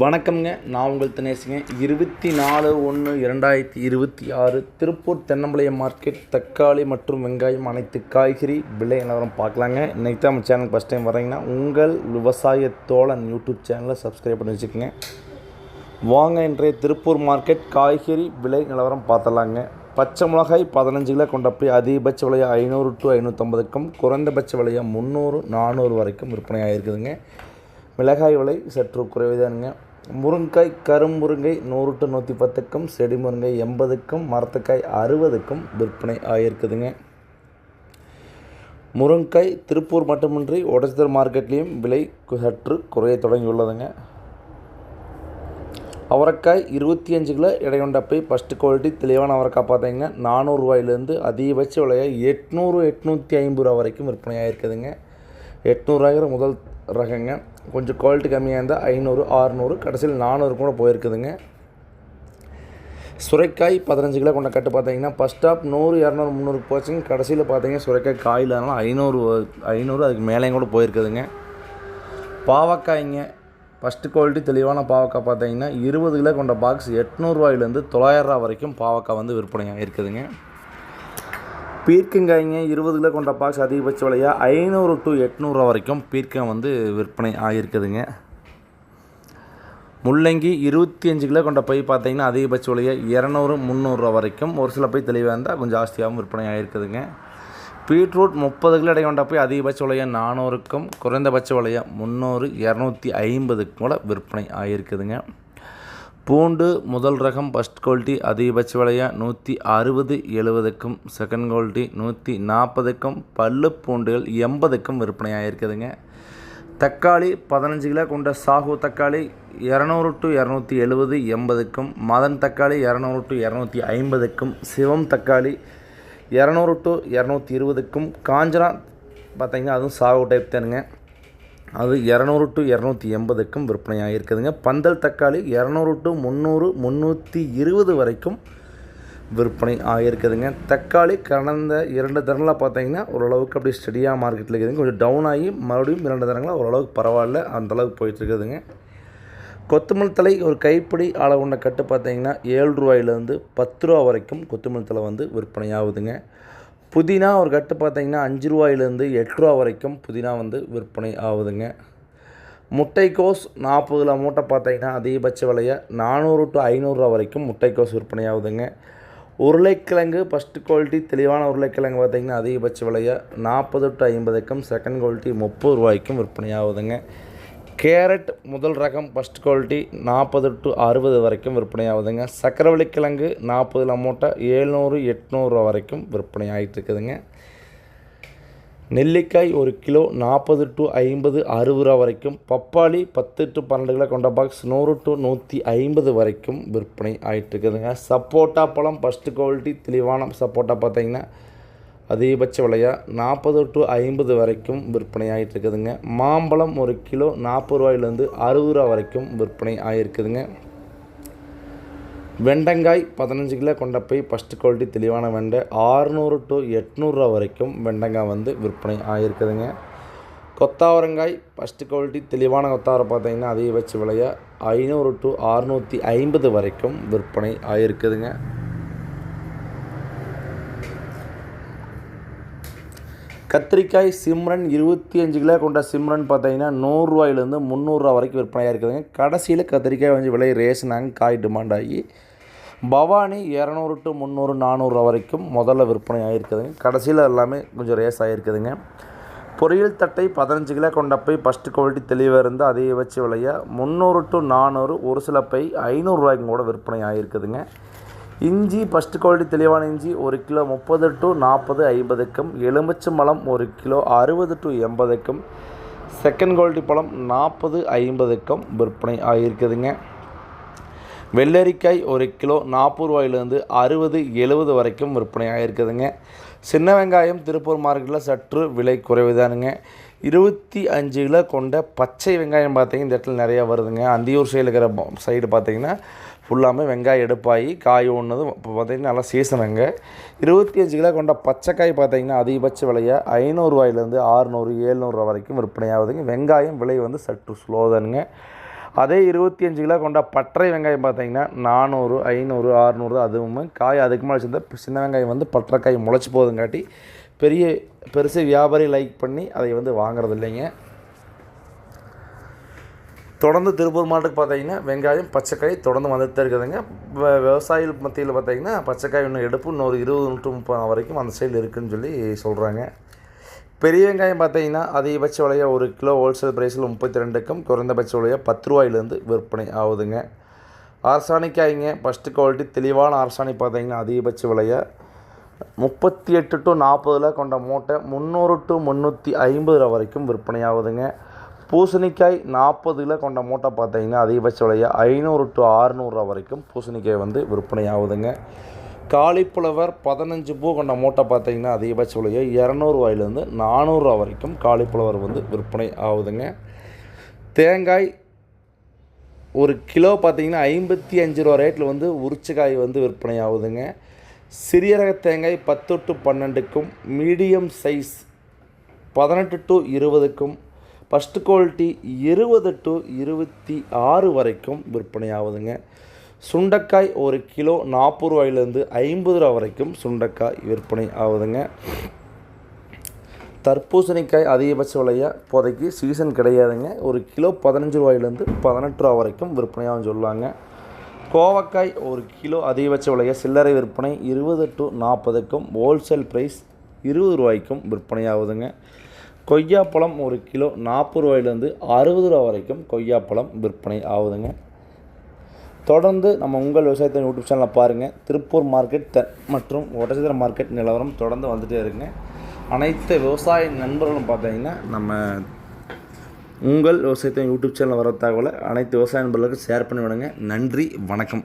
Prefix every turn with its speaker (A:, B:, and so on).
A: வணக்கம்ங்க. நான் உங்கள் தினேசுங்க. இருபத்தி நாலு ஒன்று இரண்டாயிரத்தி இருபத்தி ஆறு திருப்பூர் தென்னம்பாளையம் மார்க்கெட் தக்காளி மற்றும் வெங்காயம் அனைத்து காய்கறி விலை நிலவரம் பார்க்கலாங்க. இன்றைக்கி தான் நம்ம சேனல் ஃபஸ்ட் டைம் வரீங்கன்னா உங்கள் விவசாய தோழன் யூடியூப் சேனலை சப்ஸ்கிரைப் பண்ணி வச்சுக்கோங்க. வாங்க இன்றைய திருப்பூர் மார்க்கெட் காய்கறி விலை நிலவரம் பார்த்தலாங்க பச்சை மிளகாய் பதினஞ்சு கிலோ கொண்ட போய் அதிகபட்ச விலையை ஐநூறு டு ஐநூற்றம்பதுக்கும் குறைந்தபட்ச விலையாக முந்நூறு நானூறு வரைக்கும் விற்பனை ஆகிருக்குதுங்க மிளகாய் விலை சற்று குறைவுதானுங்க. முருங்காய் கரும்புருங்கை நூறு டு நூற்றி பத்துக்கும் செடி முருங்கை எண்பதுக்கும் மரத்துக்காய் அறுபதுக்கும் விற்பனை ஆகியிருக்குதுங்க முருங்காய் திருப்பூர் மட்டுமின்றி ஒடச்சல் மார்க்கெட்லேயும் விலை சற்று குறைய தொடங்கியுள்ளதுங்க. அவரைக்காய் இருபத்தி அஞ்சு கிலோ எடை கொண்ட போய் ஃபஸ்ட்டு குவாலிட்டி தெளிவான அவரைக்காய் பார்த்தீங்கன்னா நானூறுரூவாயிலேருந்து அதிகபட்ச விலையாக எட்நூறு எட்நூற்றி ஐம்பது ரூபா வரைக்கும் விற்பனை ஆகிருக்குதுங்க எட்நூறுவாயிரம் முதல் ரகங்க. கொஞ்சம் குவாலிட்டி கம்மியாக இருந்தால் ஐநூறு ஆறுநூறு கடைசியில் நானூறு கூட போயிருக்குதுங்க. சுரைக்காய் பதினஞ்சு கிலோ கொண்ட கட்டு பார்த்தீங்கன்னா ஃபஸ்ட் ஸ்டாப் நூறு இரநூறு முந்நூறு போச்சுங்க. கடைசியில் பார்த்தீங்கன்னா சுரைக்காய் காயில் அதனால் ஐநூறு ஐநூறு அதுக்கு மேலேயும் கூட போயிருக்குதுங்க. பாவக்காய்ங்க ஃபஸ்ட்டு குவாலிட்டி தெளிவான பாவக்காய் பார்த்தீங்கன்னா இருபது கிலோ கொண்ட பாக்ஸ் எட்நூறுவாயிலேருந்து தொள்ளாயிரரூவா வரைக்கும் பாவக்காய் வந்து விற்பனை இருக்குதுங்க பீர்க்கங்காய்ங்க இருபது கிலோ கொண்ட பாக்ஸ் அதிகபட்ச விலையாக ஐநூறு டு எட்நூறுரூவா வரைக்கும் பீர்க்கம் வந்து விற்பனை ஆகியிருக்குதுங்க. முள்ளங்கி இருபத்தி அஞ்சு கிலோ கொண்ட பை பார்த்தீங்கன்னா அதிகபட்ச விலையாக இரநூறு முந்நூறுரூவா வரைக்கும். ஒரு சில பை தெளிவாக இருந்தால் கொஞ்சம் ஜாஸ்தியாகவும் விற்பனை ஆகிருக்குதுங்க பீட்ரூட் முப்பது கிலோ எடை கொண்ட போய் அதிகபட்ச விலையாக நானூறுக்கும் குறைந்தபட்ச விலையாக முந்நூறு இரநூத்தி ஐம்பதுக்கும் கூட விற்பனை ஆகியிருக்குதுங்க. பூண்டு முதல் ரகம் ஃபஸ்ட் குவாலிட்டி அதிகபட்ச விலையாக நூற்றி அறுபது எழுபதுக்கும் செகண்ட் குவாலிட்டி நூற்றி நாற்பதுக்கும் பல்லு பூண்டுகள் எண்பதுக்கும் விற்பனை ஆகிருக்குதுங்க தக்காளி பதினஞ்சு கிலோ கொண்ட சாகு தக்காளி இரநூறு டு இரநூத்தி எழுபது எண்பதுக்கும் மதன் தக்காளி இரநூறு டு இரநூத்தி ஐம்பதுக்கும் சிவம் தக்காளி இரநூறு டு இரநூத்தி இருபதுக்கும் காஞ்சனா பார்த்திங்கன்னா அதுவும் சாகு டைப் தானுங்க. அது இரநூறு டு இரநூத்தி எண்பதுக்கும் விற்பனையாக இருக்குதுங்க பந்தல் தக்காளி இரநூறு டு முந்நூறு முந்நூற்றி இருபது வரைக்கும் விற்பனை ஆகியிருக்குதுங்க தக்காளி கடந்த இரண்டு தரங்களாக பார்த்தீங்கன்னா ஓரளவுக்கு அப்படியே ஸ்டடியாக மார்க்கெட்டில் இருக்குதுங்க. கொஞ்சம் டவுன் ஆகி மறுபடியும் இரண்டு தரங்களாக ஓரளவுக்கு பரவாயில்ல அந்தளவுக்கு போயிட்டுருக்குதுங்க. கொத்தமல்லி தலை ஒரு கைப்பிடி அளவுண்ட கட்டு பார்த்தீங்கன்னா ஏழு ரூபாயிலேருந்து பத்து ரூபா வரைக்கும் கொத்தமல்லி தலை வந்து விற்பனை ஆகுதுங்க புதினா ஒரு கட்டு பார்த்தீங்கன்னா அஞ்சு ரூபாயிலேருந்து எட்டு ரூபா வரைக்கும் புதினா வந்து விற்பனை ஆகுதுங்க. முட்டைக்கோஸ் நாற்பது கிலோ மூட்டை பார்த்தீங்கன்னா அதிகபட்ச விலையை நானூறு டு ஐநூறுரூவா வரைக்கும் முட்டைக்கோஸ் விற்பனை ஆகுதுங்க. உருளைக்கிழங்கு ஃபஸ்ட்டு குவாலிட்டி தெளிவான உருளைக்கிழங்கு பார்த்திங்கன்னா அதிகபட்ச விலையை நாற்பது டு ஐம்பதுக்கும் செகண்ட் குவாலிட்டி முப்பது ரூபாய்க்கும் விற்பனை ஆகுதுங்க. கேரட் முதல் ரகம் ஃபஸ்ட் குவாலிட்டி நாற்பது டு அறுபது வரைக்கும் விற்பனை ஆகுதுங்க சக்கரவள்ளி கிழங்கு நாற்பதுல மூட்டை ஏழ்நூறு எட்நூறுரூவா வரைக்கும் விற்பனை ஆகிட்டு இருக்குதுங்க நெல்லிக்காய் ஒரு கிலோ நாற்பது டு ஐம்பது அறுபது ரூபா வரைக்கும். பப்பாளி பத்து டு பன்னெண்டு கிலோ கொண்ட பாக்ஸ் நூறு டு நூற்றி ஐம்பது வரைக்கும் விற்பனை ஆகிட்டு இருக்குதுங்க சப்போட்டா பழம் ஃபஸ்ட்டு குவாலிட்டி தெளிவான சப்போட்டா பார்த்தீங்கன்னா அதிகபட்ச விலையாக நாற்பது டு ஐம்பது வரைக்கும் விற்பனை ஆகிட்டு இருக்குதுங்க மாம்பழம் ஒரு கிலோ நாற்பது ரூபாயிலேருந்து அறுபது ரூபா வரைக்கும் விற்பனை ஆகிருக்குதுங்க வெண்டங்காய் பதினஞ்சு கிலோ கொண்ட போய் ஃபஸ்ட்டு குவாலிட்டி தெளிவான வெண்டை. ஆறுநூறு டு எட்நூறுரூவா வரைக்கும் வெண்டங்காய் வந்து விற்பனை ஆகிருக்குதுங்க கொத்தாவரங்காய் ஃபஸ்ட்டு குவாலிட்டி தெளிவான கொத்தாவரம் பார்த்தீங்கன்னா அதிகபட்ச விலையாக ஐநூறு டு அறுநூற்றி ஐம்பது வரைக்கும் விற்பனை ஆகிருக்குதுங்க கத்திரிக்காய் சிம்ரன் இருபத்தி அஞ்சு கிலோ கொண்ட சிம்ரன் பார்த்தீங்கன்னா நூறுரூவாயிலேருந்து முந்நூறுரூவா வரைக்கும் விற்பனையாக இருக்குதுங்க. கடைசியில் கத்திரிக்காய் வந்து விலை ரேஷனாங்க காய் டிமாண்ட் ஆகி பவானி இரநூறு டு முந்நூறு நானூறுரூவா வரைக்கும் முதல்ல விற்பனை ஆகிருக்குதுங்க கடைசியில் எல்லாமே கொஞ்சம் ரேஸ் ஆகிருக்குதுங்க பொரியல் தட்டை பதினஞ்சு கிலோ கொண்ட பை ஃபஸ்ட்டு குவாலிட்டி தெளிவாக இருந்து அதிகபட்ச விலையை முந்நூறு டு நானூறு ஒரு சில பை ஐநூறுரூவாய்க்கும் கூட விற்பனை ஆகிருக்குதுங்க இஞ்சி ஃபஸ்ட்டு குவாலிட்டி தெளிவான இஞ்சி ஒரு கிலோ முப்பது டு நாற்பது ஐம்பதுக்கும் எலுமிச்சம்பழம் ஒரு கிலோ அறுபது டு எண்பதுக்கும் செகண்ட் குவாலிட்டி பழம் நாற்பது ஐம்பதுக்கும் விற்பனை ஆகியிருக்குதுங்க. வெள்ளரிக்காய் ஒரு கிலோ நாற்பது ரூபாயிலேருந்து அறுபது எழுபது வரைக்கும் விற்பனை ஆகிருக்குதுங்க சின்ன வெங்காயம் திருப்பூர் மார்க்கெட்டில் சற்று விலை குறைவுதானுங்க. இருபத்தி அஞ்சு கிலோ கொண்ட பச்சை வெங்காயம் பார்த்தீங்கன்னா இந்த இடத்துல நிறையா வருதுங்க. அந்தியூர் சைடில் இருக்கிற சைடு பார்த்தீங்கன்னா ஃபுல்லாமே வெங்காயம் எடுப்பாகி காய் ஒன்றுது இப்போ பார்த்திங்கன்னா நல்லா சீசனுங்க இருபத்தி அஞ்சு கிலோ கொண்ட பச்சைக்காய் பார்த்தீங்கன்னா அதிகபட்ச விலையை ஐநூறுரூவாயிலேருந்து ஆறுநூறு ஏழ்நூறுரூவா வரைக்கும் விற்பனை ஆகுதுங்க. வெங்காயம் விலை வந்து சற்று ஸ்லோ தானுங்க. அதே இருபத்தி அஞ்சு கிலோ கொண்ட பற்றை வெங்காயம் பார்த்தீங்கன்னா நானூறு ஐநூறு அறுநூறு அதுவுமே காய் அதுக்கு மேலே வச்சிருந்தா சின்ன வெங்காயம் வந்து பற்றைக்காய் முளைச்சி போகுதுங்காட்டி பெரிய பெருசு வியாபாரி லைக் பண்ணி அதை வந்து வாங்குறது இல்லைங்க. தொடர்ந்து திருப்பூர் மாவட்டத்துக்கு பார்த்தீங்கன்னா வெங்காயம் பச்சைக்காய் தொடர்ந்து வந்துட்டு இருக்குதுங்க. வ- விவசாயிகள் மத்தியில் பார்த்தீங்கன்னா பச்சைக்காய் இன்னும் எடுப்பு இன்னொரு இருபது நூற்று முப்பது வரைக்கும் அந்த சைடில் இருக்குதுன்னு சொல்லி சொல்கிறாங்க பெரிய வெங்காயம் பார்த்தீங்கன்னா அதிகபட்ச விலையாக ஒரு கிலோ ஹோல்சேல் ப்ரைஸில் முப்பத்தி ரெண்டுக்கும் குறைந்தபட்ச விலையாக பத்து ரூபாயிலேருந்து விற்பனை ஆகுதுங்க. ஆர்சானிக்காய்ங்க ஃபஸ்ட்டு குவாலிட்டி தெளிவான ஆர்சானிக் பார்த்தீங்கன்னா அதிகபட்ச விலையாக முப்பத்தி எட்டு டு நாற்பதில் கொண்ட மூட்டை முந்நூறு டு முந்நூற்றி ஐம்பது ரூபா வரைக்கும் விற்பனை ஆகுதுங்க. பூசணிக்காய் நாற்பது கிலோ கொண்ட மூட்டை பார்த்தீங்கன்னா அதிகபட்ச விலையை ஐநூறு டு அறுநூறுவா வரைக்கும் பூசணிக்காய் வந்து விற்பனை ஆகுதுங்க காலிஃப்ளவர் பதினஞ்சு பூ கொண்ட மூட்டை பார்த்தீங்கன்னா அதிகபட்ச விலையை இரநூறுவாயிலேருந்து நானூறுரூவா வரைக்கும் காலிஃப்ளவர் வந்து விற்பனை ஆகுதுங்க. தேங்காய் ஒரு கிலோ பார்த்தீங்கன்னா ஐம்பத்தி அஞ்சு ரூபா ரேட்டில் வந்து உரிச்சக்காய் வந்து விற்பனை ஆகுதுங்க. சிறிய ரக தேங்காய் பத்து டு பன்னெண்டுக்கும் மீடியம் சைஸ் பதினெட்டு டு இருபதுக்கும் ஃபஸ்ட்டு குவாலிட்டி இருபது டு இருபத்தி ஆறு வரைக்கும் விற்பனை ஆகுதுங்க சுண்டக்காய் ஒரு கிலோ நாற்பது ரூபாயிலேருந்து ஐம்பது ரூபா வரைக்கும் சுண்டக்காய் விற்பனை ஆகுதுங்க தர்பூசணிக்காய் அதிகபட்ச விலையாக இப்போதைக்கு சீசன் கிடையாதுங்க. ஒரு கிலோ பதினஞ்சு ரூபாயிலேருந்து பதினெட்டு ரூபா வரைக்கும் விற்பனையாகவும் சொல்லுவாங்க கோவக்காய் ஒரு கிலோ அதிகபட்ச விலையை சில்லறை விற்பனை இருபது டு நாற்பதுக்கும் ஹோல்சேல் ப்ரைஸ் இருபது ரூபாய்க்கும் விற்பனையாகுதுங்க. கொய்யாப்பழம் ஒரு கிலோ நாற்பது ரூபாயிலேருந்து அறுபது ரூபா வரைக்கும் கொய்யாப்பழம் விற்பனை ஆகுதுங்க. தொடர்ந்து நம்ம உங்கள் விவசாயத்தை யூடியூப் சேனலில் பாருங்கள் திருப்பூர் மார்க்கெட் த மற்றும் ஒட்டச்சத்திர மார்க்கெட் நிலவரம் தொடர்ந்து வந்துகிட்டே இருக்குங்க. அனைத்து விவசாய நண்பர்களும் பார்த்தீங்கன்னா நம்ம உங்கள் விவசாயத்தை யூடியூப் சேனலில் வர தகவலை அனைத்து விவசாய நண்பர்களுக்கும் ஷேர் பண்ணி விடுங்க நன்றி வணக்கம்.